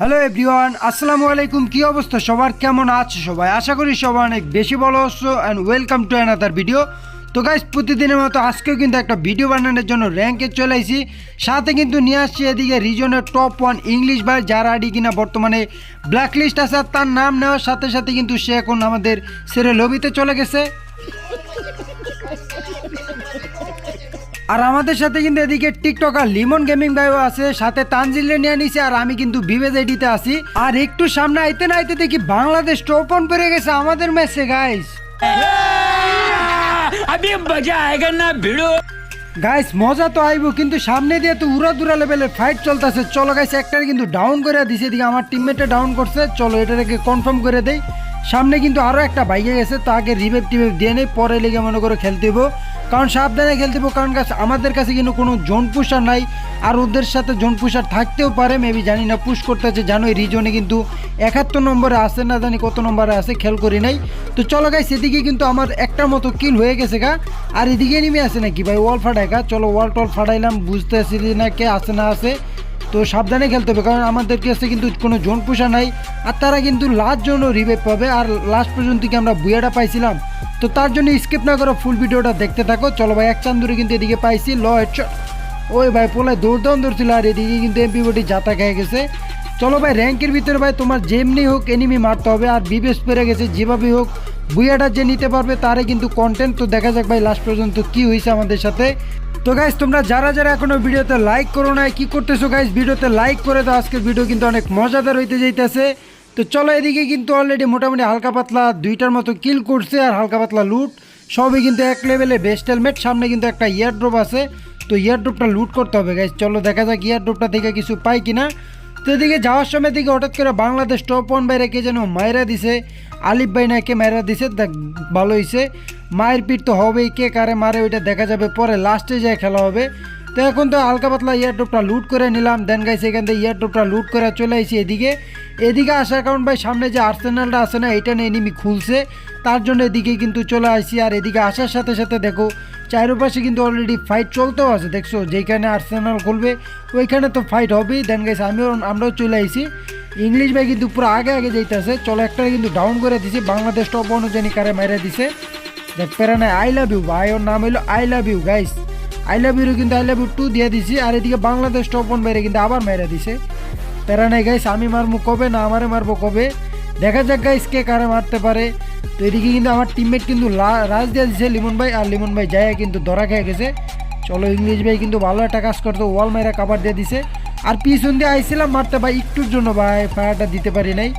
Hello everyone, আসসালামু আলাইকুম। কি অবস্থা? সবার কেমন আছে সবাই? আশা করি সবাই অনেক বেশি ভালো আছো and welcome to another video তো গাইজ প্রতিদিনের মতো আজকেও কিন্তু একটা ভিডিও বানানোর জন্য র্যাঙ্কে চলে আসি সাথে কিন্তু নিয়ে আসছি এদিকে রিজনের টপ ওয়ান ইংলিশ ভাই, যার আইডি কিনা বর্তমানে ব্ল্যাক লিস্ট আছে আর তার নাম নেওয়ার সাথে সাথে কিন্তু সে এখন আমাদের সেরে লবিতে চলে গেছে। আর আমাদের সাথে কিন্তু এদিকে টিকটকার লিমন গেমিং ভাইও আছে সাথে তানজিলে নিয়ে নিছে আর আমি কিন্তু বিবেজ এডিতে আছি আর একটু সামনে আইতে না আইতে দেখি বাংলাদেশ টপ অন পেরে গেছে আমাদের ম্যাচে গাইস अभी मजा आएगा ना भिड़ो গাইস মজা তো আইবো কিন্তু সামনে দিয়ে তো উড়া দুরা লেভেলের ফাইট চলতেছে চলো গাইস একটার কিন্তু ডাউন করে দিছে এদিকে আমার টিমমেটে ডাউন করছে চলো এটাকে কনফার্ম করে দেই সামনে কিন্তু আরও একটা বাইকে গেছে, তাকে রিভেভ টিভেভ দিয়ে নেই, পরে লেগে মনে করে খেলতে হইবো। কারণ সাবধানে খেলতে হইবো, কারণ কাছে আমাদের কাছে কিন্তু কোনো জোন পুষার নাই, আর ওদের সাথে জোন পুষার থাকতেও পারে মেবি জানি না, পুশ করতেছে জানো এই রিজনে কিন্তু একাত্তর নম্বরে আছে, না জানি কত নম্বরে আছে, খেল করি নাই। তো চলো গাই সেদিকে কিন্তু আমার একটার মতো কিল হয়ে গেছে গা, আর এদিকে নেমে আসে নাকি ভাই? ওয়াল ফাটাই গা, চলো ওয়াল টল ফাটাইলাম, বুঝতে আসি না কে আছে না আছে। তো সাবধানে খেলতে হবে, কারণ আমাদের কাছে কিন্তু কোনো জোন পোষা নাই, আর তারা কিন্তু লাস্ট জন্য রিভাইভ পাবে, আর লাস্ট পর্যন্ত কি আমরা বুয়াটা পাইছিলাম। তো তার জন্য স্কিপ না করে ফুল ভিডিওটা দেখতে থাকো। চলো ভাই, এক চান্দুরে কিন্তু এদিকে পাইছি, ল ওই ভাই, পোলায় দৌড়দাম দৌড়ছিল আর এদিকে কিন্তু এমপি বটি জাতা খেয়ে গেছে। চলো ভাই র্যাঙ্কের ভিতরে ভাই, তোমার যেমনি হোক এনিমি মারতে হবে, আর বিবেশ পেরে গেছে যেভাবেই হোক বুয়াটা যে নিতে পারবে তারে কিন্তু কন্টেন্ট তো দেখা যাক ভাই লাস্ট পর্যন্ত কি হয়েছে আমাদের সাথে। তো গাইজ তোমরা যারা যারা এখনও ভিডিওতে লাইক করো না কি করতেছো গাইজ ভিডিওতে লাইক করে দাও, আজকের ভিডিও কিন্তু অনেক মজাদার হইতে যাইতেছে। তো চলো এদিকে কিন্তু অলরেডি মোটামুটি হালকা পাতলা দুইটার মতো কিল করছে আর হালকা পাতলা লুট সবই কিন্তু এক লেভেলে বেস্ট হেলমেট সামনে কিন্তু একটা ইয়ার ড্রপ আছে। তো ইয়ার ড্রপটা লুট করতে হবে গাইজ চলো দেখা যাক ইয়ার ড্রপটা থেকে কিছু পাই কিনা। তো এদিকে যাওয়ার সময় দিকে হঠাৎ করে বাংলাদেশ টপ ওয়ান বাইরে কে যেন মায়েরা দিছে, আলিফ ভাই নাকি মায়েরা দিছে, দেখ, ভালো হয়েছে মায়ের পিঠ তো হবেই, কে কারে মারে ওইটা দেখা যাবে, পরে লাস্টে যায় খেলা হবে তো এখন তো হালকা পাতলা ইয়ারড্রপটা লুট করে নিলাম। দেন গাইছে এখান থেকে ইয়ারড্রপটা লুট করে চলে আসি এদিকে। এদিকে আসার কারণ ভাই, সামনে যে আর্সেনালটা আছে না, এটা নিয়ে এনিমি খুলছে। তার জন্য এদিকে কিন্তু চলে আসি আর এদিকে আসার সাথে সাথে দেখো, চারপাশে কিন্তু অলরেডি ফাইট চলতেও আছে। দেখছ, যেখানে আর্সেনাল খুলবে, ওইখানে তো ফাইট হবেই। দেন গাইছে আমিও, আমরাও চলে আসি ইংলিশ ভাই কিন্তু পুরো আগে আগে যাইতেছে। চলো একটা কিন্তু ডাউন করে দিছে। বাংলাদেশ টপ অনুযায়ী কারে মেরে দিছে। দেখ পেরা নাই আই লাভ ইউ ভাই, ওর নাম হইল I love you guys I love you কিন্তু আই লাভ ইউ টু দিয়ে দিছি, আর এদিকে বাংলাদেশ টপ ওয়ান বাইরে কিন্তু আবার মেরে দিছে। প্যারা নাই গাইস আমি মারবো কবে, না আমারে মারবো কবে? দেখা যাক গাইস কে কারে মারতে পারে। তো এদিকে কিন্তু আমার টিমমেট কিন্তু রাজ দিয়ে দিছে, লিমন ভাই, আর লিমন ভাই যায় কিন্তু ধরা খেয়ে গেছে। চলো ইংলিশ ভাই কিন্তু ভালো একটা কাজ করতো ওয়াল মাইরা কাবার দিয়ে দিছে। আর পিছন দিয়ে আইছিলাম মারতে, ভাই একটুর জন্য, ভাই, ফায়ারটা দিতে পারি নাই।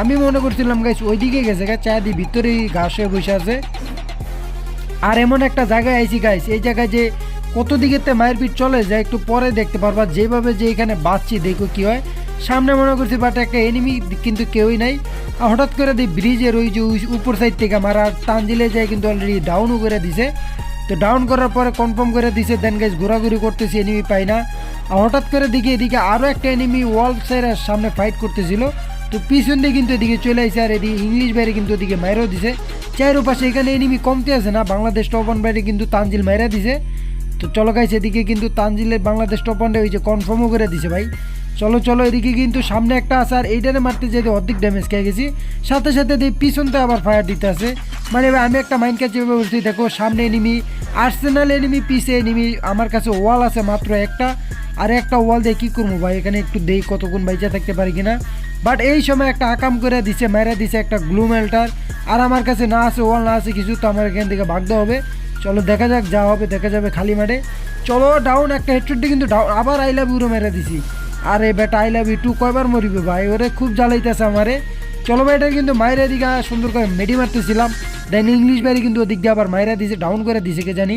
আমি মনে করছিলাম গাইস ওইদিকে গেছে গা চা দি ভিতরেই ঘাসে বসে আছে। আর এমন একটা জায়গায় আইছি গাইস এই জায়গায় যে কত দিকেতে মায়ের চলে যায় একটু পরে দেখতে পারবা। যেভাবে যে এখানে বাঁচছি, দেখো কি হয়। সামনে মনে করছি বাট একটা এনিমি কিন্তু কেউই নাই। আর হঠাৎ করে দিই ব্রিজের ওই যে উপর সাইড থেকে আর তানজিলে যায় কিন্তু অলরেডি ডাউনও করে দিছে। তো ডাউন করার পরে কনফার্ম করে দিছে দেন গাইস ঘোরাঘুরি করতেছি এনিমি পাই না। আর হঠাৎ করে দিকে এদিকে আরও একটা এনিমি ওয়াল সাইডের সামনে ফাইট করতেছিল। তো পিছন দিয়ে কিন্তু এদিকে চলে আসে আর এদিকে ইংলিশ বাইরে কিন্তু ওদিকে মাইরেও দিছে। চাইরো পাশে এখানে এনিমি কমতে আছে না, বাংলাদেশ টপ ওয়ান বাইরে কিন্তু তানজিল মাইরা দিছে। তো চলো গাইছে এদিকে কিন্তু তানজিলের বাংলাদেশ টপ ওই যে কনফার্মও করে দিছে ভাই। চলো চলো, এদিকে কিন্তু সামনে একটা আছে, আর এইটারে মারতে যেতে অর্ধেক ড্যামেজ খেয়ে গেছি। সাথে সাথে দিয়ে পিছনতে আবার ফায়ার দিতে আছে। মানে ভাই, আমি একটা মাইন্ড ক্যাচ এভাবে বলছি দেখো সামনে এনিমি আর্সেনাল এনিমি পিছে এনিমি আমার কাছে ওয়াল আছে মাত্র একটা। আর একটা ওয়াল দিয়ে কী করব ভাই, এখানে একটু দেই কতক্ষণ বাইচা থাকতে পারি কিনা। বাট এই সময় একটা আকাম করে দিছে, মেরে দিছে একটা গ্লু মেল্টার আর আমার কাছে না আছে ওয়াল না আছে কিছু, তো আমার এখান থেকে ভাগতে হবে। চলো দেখা যাক, যা হবে দেখা যাবে খালি মাঠে। চলো ডাউন একটা হেডশটটি কিন্তু ডাউন আবার আই লাভ ইউরো মেরে দিছি। আরে বেটা আই লাভ ইউ টু কয়বার মরিবে ভাই? ওরে খুব জ্বালাইতেছে আমারে। চলো ভাই, এটা কিন্তু মাইরা দিকে সুন্দর করে মেডি মারতেছিলাম। দেন ইংলিশ বাইরে কিন্তু ওদিক দিয়ে আবার মাইরা দিছে ডাউন করে দিছে, কে জানি।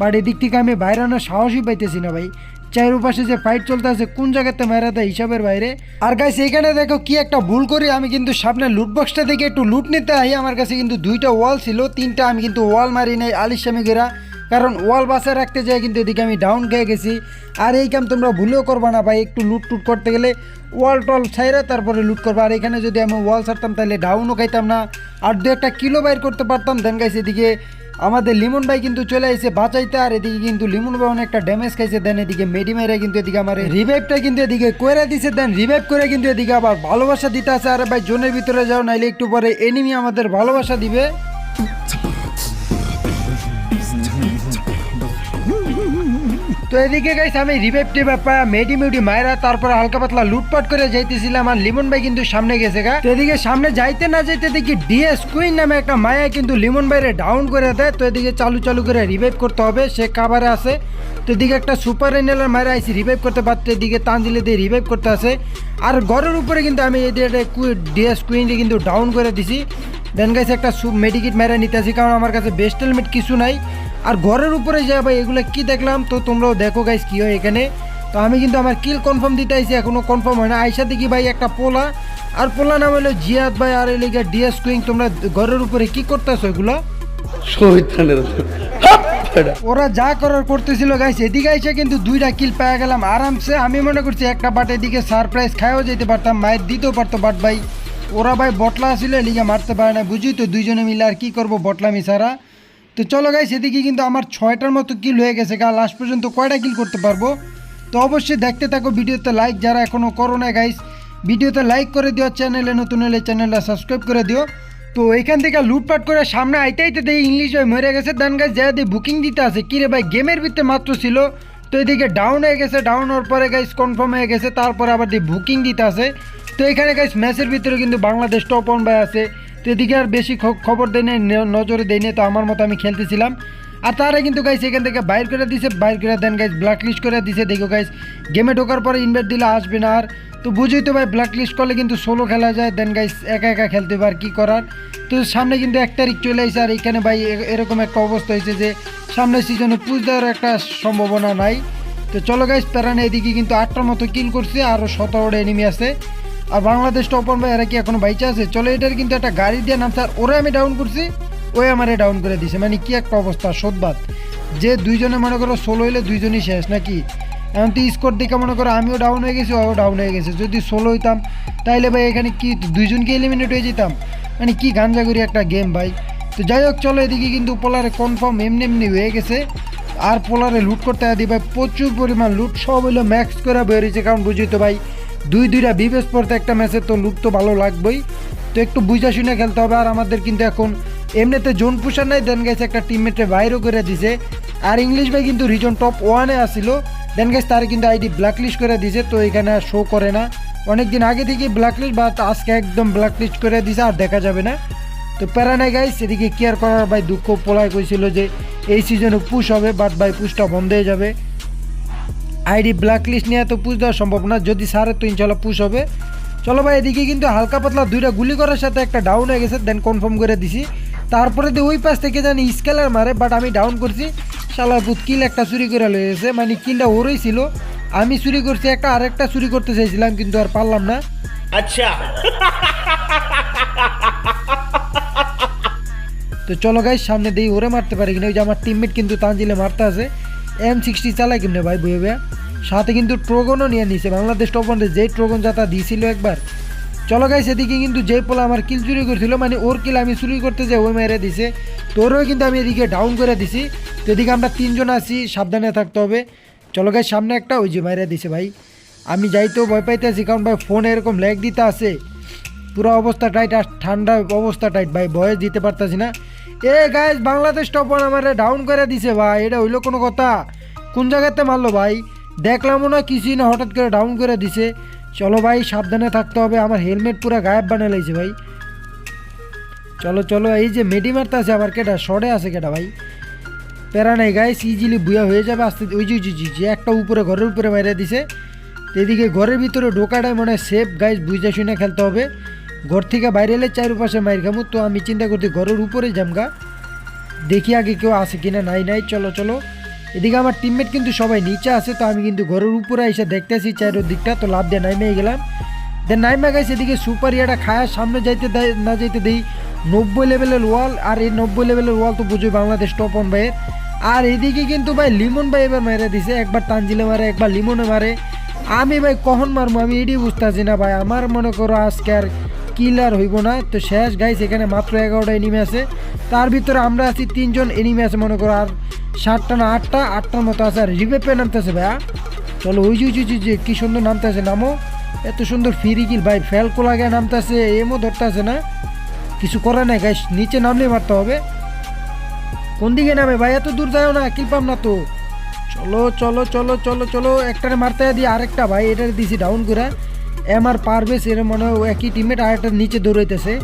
বাট এদিক থেকে আমি বাইরে আনার সাহসই পাইতেছি না ভাই। চারিপাশে যে ফাইট চলতে আছে, কোন জায়গাতে মেরা দেয় হিসাবের বাইরে? আর গাইস এইখানে দেখো কি একটা ভুল করি, আমি কিন্তু সামনে লুট বক্সটা থেকে একটু লুট নিতে আই, আমার কাছে কিন্তু দুইটা ওয়াল ছিল, তিনটা আমি কিন্তু ওয়াল মারি নাই আলিশামি গেরা কারণ ওয়াল বাসে রাখতে যাই কিন্তু এদিকে আমি ডাউন খেয়ে গেছি। আর এই কাম তোমরা ভুলেও করবা না ভাই, একটু লুট টুট করতে গেলে ওয়াল টল ছাইরা তারপরে লুট করবা। আর এখানে যদি আমি ওয়াল ছাড়তাম তাহলে ডাউনও খাইতাম না। আর দু একটা কিলো বাইর করতে পারতাম। দেন গাইছে এদিকে আমাদের লিমন ভাই কিন্তু চলে এসে বাঁচাইতে। আর এদিকে কিন্তু লিমন ভাই অনেকটা ড্যামেজ খাইছে, দেন এদিকে মেডি মেরে কিন্তু এদিকে আমার রিভাইভটা কিন্তু এদিকে করে দিছে, দেন রিভাইভ করে কিন্তু এদিকে আবার ভালোবাসা দিতে আছে। আরে ভাই, জোনের ভিতরে যাও, নাইলে একটু পরে এনিমি আমাদের ভালোবাসা দিবে। তো এদিকে গাইস আমি রিভাইভ টিভাইভ মেডি মেডি মায়েরা তারপরে হালকা পাতলা লুটপাট করে যাইতেছিলাম আর লিমন ভাই কিন্তু সামনে গেছে গা। তো এদিকে সামনে যাইতে না যাইতে দেখি ডিএস কুইন নামে একটা মায়া কিন্তু লিমন ভাইরে ডাউন করে দেয়। তো এদিকে চালু চালু করে রিভাইভ করতে হবে, সে কাবারে আছে। তো এদিকে একটা সুপার এনেলার মায়েরা আইসি রিভাইভ করতে পারতো এদিকে তানজিলে দিয়ে রিভাইভ করতে আছে। আর ঘরের উপরে কিন্তু আমি এদিকে ডিএস কুইনকে কিন্তু ডাউন করে দিছি। দেন গাইছে একটা মেডিকিট মেরে নিতে আসি কারণ আমার কাছে বেস্ট হেলমেট কিছু নাই। আর ঘরের উপরে যা ভাই এগুলো কি দেখলাম? তো তোমরাও দেখো গাইস কি হয় এখানে। তো আমি কিন্তু আমার কিল কনফার্ম দিতে আইছি এখনও কনফার্ম হয় না। আইসা দেখি ভাই একটা পোলা। আর পোলা নাম হলো জিয়াদ ভাই আর এলিগা ডিএস কুইং তোমরা ঘরের উপরে কি করতেছো এগুলো? ওরা যা করার করতেছিল গাইস এদিকে এসে কিন্তু দুইটা কিল পেয়ে গেলাম। আরামসে আমি মনে করছি একটা বাট এদিকে সারপ্রাইজ খাইও যেতে পারতাম মায়ের দিতেও পারতো বাট ভাই। ওরা ভাই বটলা ছিল এদিকে মারতে পারে না বুঝি তো দুইজনে মিলে আর কি করব বটলামি সারা তো চলো গাইস এদিকে কিন্তু আমার ছয়টার মতো কিল হয়ে গেছে গা লাস্ট পর্যন্ত কয়টা কিল করতে পারব? তো অবশ্যই দেখতে থাকো ভিডিওতে লাইক যারা এখনও করো না গাইস ভিডিওতে লাইক করে দিও চ্যানেলে নতুন হলে চ্যানেলটা সাবস্ক্রাইব করে দিও। তো এখান থেকে লুটপাট করে সামনে আইতে আইতে দেখি ইংলিশ ভাই মরে গেছে। দেন গাছ যা দিয়ে বুকিং দিতে আছে। কিরে ভাই গেমের ভিতরে মাত্র ছিল। তো এদিকে ডাউন হয়ে গেছে ডাউন হওয়ার পরে গাইস কনফার্ম হয়ে গেছে। তারপরে আবার দিয়ে বুকিং দিতে আছে। তো এখানে গাইস ম্যাচের ভিতরে কিন্তু বাংলাদেশ টপ ওয়ান ভাই আছে। তো এদিকে আর বেশি খবর দেয় নজরে দেয় তো আমার মতো আমি খেলতেছিলাম। আর তারা কিন্তু গাইস এখান থেকে বাইর করে দিছে, বাইর করে দেন গাইস ব্ল্যাক লিস্ট করে দিছে। দেখো গাইস গেমে ঢোকার পরে ইনভাইট দিলে আসবে না আর। তো বুঝই তো ভাই ব্ল্যাক লিস্ট করলে কিন্তু সোলো খেলা যায় দেন গাইস একা একা খেলতে হবে আর কী করার। তো সামনে কিন্তু এক তারিখ চলে আসছে আর এখানে ভাই এরকম একটা অবস্থা হয়েছে যে, সামনের সিজনে পুজ দেওয়ার একটা সম্ভাবনা নাই। তো চলো গাইস প্যারানে এদিকে কিন্তু আটটার মতো কিল করছে আরও সতেরোটা এনিমি আছে। আর বাংলাদেশ টপন ভাই, এরা কি এখনও বাইচে আছে? চলো, এটার কিন্তু একটা গাড়ি দিয়ে নামছে, আর ওরে আমি ডাউন করছি, ওই আমারে ডাউন করে দিছে। মানে কি একটা অবস্থা, সোদবাদ। যে দুইজনে মনে করো সোলো হইলে দুইজনই শেষ, নাকি? এমন তো স্কোর দেখে মনে করো আমিও ডাউন হয়ে গেছি ও ডাউন হয়ে গেছে। যদি সোলো হইতাম, তাইলে ভাই এখানে কি দুইজনকে এলিমিনেট হয়ে যেতাম? মানে কি গাঞ্জাগুড়ি একটা গেম ভাই। তো যাই হোক, চলো, এদিকে কিন্তু পোলারে কনফার্ম এমনি এমনি হয়ে গেছে। আর পোলারে লুট করতে আদি ভাই প্রচুর পরিমাণ লুট সব হইল ম্যাক্স করে বেরিয়েছে কারণ বুঝি তো ভাই দুই দুইটা বিবেস পড়তে একটা ম্যাচে তো লুট তো ভালো লাগবেই। তো একটু বুঝা শুনে খেলতে হবে আর আমাদের কিন্তু এখন এমনিতে জোন পুষার নাই দেন গেছে একটা টিমমেটে বাইরও করে দিছে। আর ইংলিশ ভাই কিন্তু রিজন টপ ওয়ানে আসছিল দেন গেছে তার কিন্তু আইডি ব্ল্যাকলিস্ট করে দিছে, তো এখানে শো করে না। অনেক দিন আগে থেকে ব্ল্যাকলিস্ট বা আজকে একদম ব্ল্যাকলিস্ট করে দিছে, আর দেখা যাবে না। তো প্যারা নাই গাইস এদিকে কেয়ার করার ভাই দুঃখ পোলায় কইছিল যে এই সিজনে পুশ হবে বাট ভাই পুশটা বন্ধ হয়ে যাবে। আইডি ব্ল্যাক লিস্ট নিয়ে তো পুশ দেওয়া সম্ভব না। যদি সারে তো ইনশাল্লাহ পুশ হবে। চলো ভাই এদিকে কিন্তু হালকা পাতলা দুইটা গুলি করার সাথে একটা ডাউন হয়ে গেছে দেন কনফার্ম করে দিছি। তারপরে দিয়ে ওই পাশ থেকে জানি স্কেলার মারে বাট আমি ডাউন করছি। শালার পুত কিল একটা চুরি করে লয়ে গেছে মানে কিলটা ওরই ছিল। আমি চুরি করছি একটা আরেকটা চুরি করতে চাইছিলাম কিন্তু আর পারলাম না। আচ্ছা। তো চলো গাই সামনে দিয়ে ওরে মারতে পারি কিনা? ওই যে আমার টিমমেট কিন্তু তানজিলে মারতে আছে। এম সিক্সটি চালায় কিনে ভাই বয়ে বয়ে সাথে কিন্তু ট্রোগনও নিয়ে নিছে। বাংলাদেশ টপ ওয়ানে যেই ট্রোগন যাতা দিয়েছিল একবার। চলো গাই সেদিকে কিন্তু যে পোলা আমার কিল চুরি করছিল মানে ওর কিল আমি চুরি করতে যাই ওই মেরে দিছে। তোরও কিন্তু আমি এদিকে ডাউন করে দিছি। তো এদিকে আমরা তিনজন আছি, সাবধানে থাকতে হবে। চলো গাই সামনে একটা ওই যে মেরে দিছে ভাই। আমি যাইতেও ভয় পাইতে আছি কারণ ভাই ফোনে এরকম ল্যাগ দিতে আছে। পুরো অবস্থা টাইট আর ঠান্ডা অবস্থা টাইট ভাই, ভয়ে দিতে পারতাছি না। এ গাইজ বাংলাদেশ টপ ওয়ান আমার ডাউন করে দিছে ভাই এটা হইল কোনো কথা। কোন জায়গাতে মারলো ভাই? দেখলামও না কিছুই না হঠাৎ করে ডাউন করে দিছে। চলো ভাই সাবধানে থাকতে হবে আমার হেলমেট পুরো গায়েব বানিয়ে লাইছে ভাই। চলো চলো এই যে মেডি মারতে আছে আবার কেটা শর্টে আছে কেটা ভাই? প্যারা নাই গাইস ইজিলি বুয়া হয়ে যাবে আস্তে ওই যে যে, ওই একটা উপরে ঘরের উপরে মেরে দিছে। এদিকে ঘরের ভিতরে ঢোকাটাই মনে হয় সেফ গাইস বুঝে শুনে খেলতে হবে। ঘর থেকে বাইরে এলে চারপাশে মাইর খামু, তো আমি চিন্তা করছি ঘরের উপরে জামগা দেখি আগে কেউ আছে কিনা, নাই নাই, চলো চলো। এদিকে আমার টিমমেট কিন্তু সবাই নিচে আছে, তো আমি কিন্তু ঘরের উপরে এসে দেখতেছি চারের দিকটা তো লাভ দিয়ে নাইমে গেলাম। দেন নাইমা গাইছে এদিকে সুপার ইয়াটা খায়, সামনে যাইতে দেয়- না যাইতে দেই। নব্বই লেভেলের ওয়াল আর এই নব্বই লেভেলের ওয়াল তো বুঝোই বাংলাদেশ টপ অন ভাইয়ের। আর এদিকে কিন্তু ভাই লিমন ভাই এবার মেরে দিছে, একবার তানজিলে মারে, একবার লিমনে মারে। আমি ভাই কখন মারবো আমি এটাই বুঝতেছি না ভাই, আমার মনে করো আজকে আর কিল আর হইব না। তো শেষ গাইস এখানে মাত্র এগারোটা এনিমি আছে। তার ভিতরে আমরা আছি তিনজন এনিমি আছে মনে করো আর সাতটা না আটটা আটটার মতো আছে। আর রিভেপে নামতেছে ভাইয়া। চলো ওই যে, যে কি সুন্দর নামতেছে নামো। এত সুন্দর ফিরি কিল ভাই ফেলকো লাগে নামতেছে এমও ধরতেছে না। কিছু করার নাই গাইস নিচে নামলে মারতে হবে। কোন দিকে নামে ভাই এত দূর যাও না কিল পাম না তো। চলো চলো চলো চলো চলো একটারে মারতে দিয়ে আরেকটা ভাই এটারে দিছি ডাউন করে। এম আর পারবেস এর মনে হয় একই টিমেট আরেকটার নিচে দৌড়াইতেছে।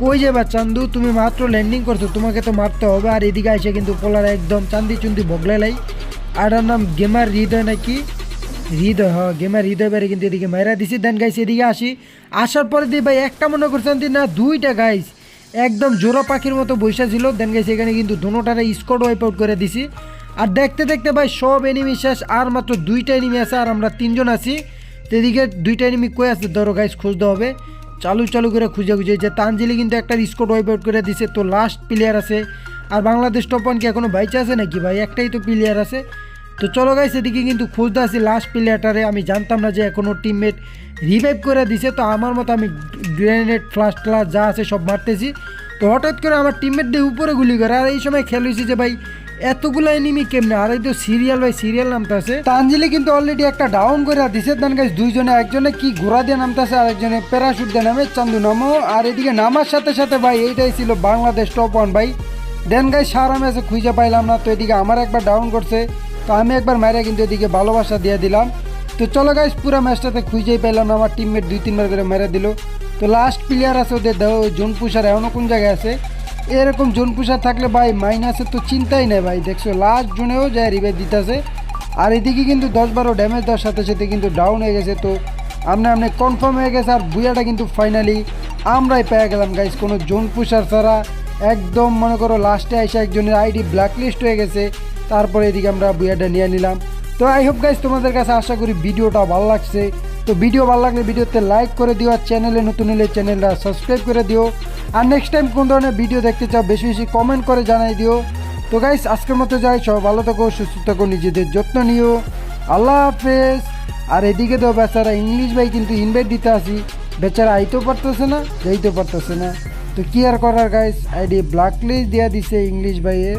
কই যাবা চান্দু, তুমি মাত্র ল্যান্ডিং করছ, তোমাকে তো মারতে হবে। আর এদিকে এসে কিন্তু পোলার একদম চান্দি চুন্দি বগলাই আর এটার নাম গেমার হৃদয় নাকি? হৃদয় হ্যাঁ গেমার হৃদয় বেড়ে কিন্তু এদিকে মাইরা দিছি। দেন গাইস এদিকে আসি। আসার পরে দিয়ে ভাই, একটা মনে করছেন যে না, দুইটা গাইস একদম জোড়া পাখির মতো বৈশা ছিল। দেন গাইস এখানে কিন্তু দুটারে স্কোয়াড ওয়াইপ আউট করে দিছি। আর দেখতে দেখতে ভাই, সব এনিমি শেষ। আর মাত্র দুইটা এনিমি আছে, আর আমরা তিনজন আছি। এদিকে দুইটা এনিমি কই আছে? ধরো গাইস খুঁজতে হবে। চালু চালু করে খুঁজে খুঁজে যে তানজিলি কিন্তু একটা স্কোয়াড ওয়াইপ আউট করে দিছে। তো লাস্ট প্লেয়ার আছে। আর বাংলাদেশ টপ ওয়ান কি এখনও বাইচে আছে নাকি ভাই? একটাই তো প্লেয়ার আছে। তো চলো গাইস এদিকে কিন্তু খুঁজতে আসি লাস্ট প্লেয়ারটারে আমি জানতাম না যে এখনও টিমমেট রিভাইভ করে দিছে। তো আমার মতো আমি গ্রেনেড ফ্লাশ ট্লাস যা আছে সব মারতেছি। তো হঠাৎ করে আমার টিমমেট দিয়ে উপরে গুলি করে। আর এই সময় খেয়াল হয়েছে যে ভাই এতগুলো এনিমি কেমনে? আর এই তো সিরিয়াল ভাই সিরিয়াল নামতেছে। তানজিলি কিন্তু অলরেডি একটা ডাউন করে দিছে। দেন গাইস দুইজনে, একজনে কি ঘোড়া দিয়ে নামতেছে, আর একজনে প্যারাশুট দিয়ে নামে, চান্দু নামো। আর এদিকে নামার সাথে সাথে ভাই, এইটাই ছিল বাংলাদেশ টপ ওয়ান ভাই। দেন গাই সারা ম্যাচে খুঁজে পাইলাম না। তো এদিকে আমার একবার ডাউন করছে। তো আমি একবার মাইরা কিন্তু এদিকে ভালোবাসা দিয়ে দিলাম। তো চলো গাইস পুরো ম্যাচটাতে খুঁজেই পাইলাম না। আমার টিমমেট দুই, তিনবার করে মেরে দিল। তো লাস্ট প্লেয়ার আছে ওদের জোন পুষার এমনও কোন জায়গায় আছে? এরকম জোন পুষার থাকলে ভাই মাইনাসের তো চিন্তাই নেই ভাই। দেখছ লাস্ট জোনেও যায় রিভাইভ দিতেছে। আর এদিকে কিন্তু দশ বারো ড্যামেজ দেওয়ার সাথে সাথে কিন্তু ডাউন হয়ে গেছে। তো আমরা আপনি কনফার্ম হয়ে গেছে আর বুয়াটা কিন্তু ফাইনালি আমরাই পেয়ে গেলাম গাইস কোনো জোন পুষার ছাড়া একদম মনে করো লাস্টে এসে একজনের আইডি ব্ল্যাকলিস্ট হয়ে গেছে। তারপরে এদিকে আমরা বুয়াটা নিয়ে নিলাম। তো আই হোপ গাইস তোমাদের কাছে আশা করি ভিডিওটা ভালো লাগছে। তো ভিডিও ভালো লাগলে ভিডিওতে লাইক করে দিও আর চ্যানেলে নতুন হলে চ্যানেলটা সাবস্ক্রাইব করে দিও। আর নেক্সট টাইম কোন ধরনের ভিডিও দেখতে চাও, বেশি বেশি কমেন্ট করে জানাই দিও। তো গাইস আজকের মতো যাই সব ভালো থাকো, সুস্থ থাকো, নিজেদের যত্ন নিও। আল্লাহ হাফেজ। আর এদিকে তো বেচারা ইংলিশ ভাই কিন্তু ইনভাইট দিতে আসি। বেচারা আইতেও পারতেছে না, যাইতেও পারতেছে না। তো কি আর করার গাইস আইডি ব্ল্যাক লিস্ট দিয়া দিছে ইংলিশ ভাইয়ের।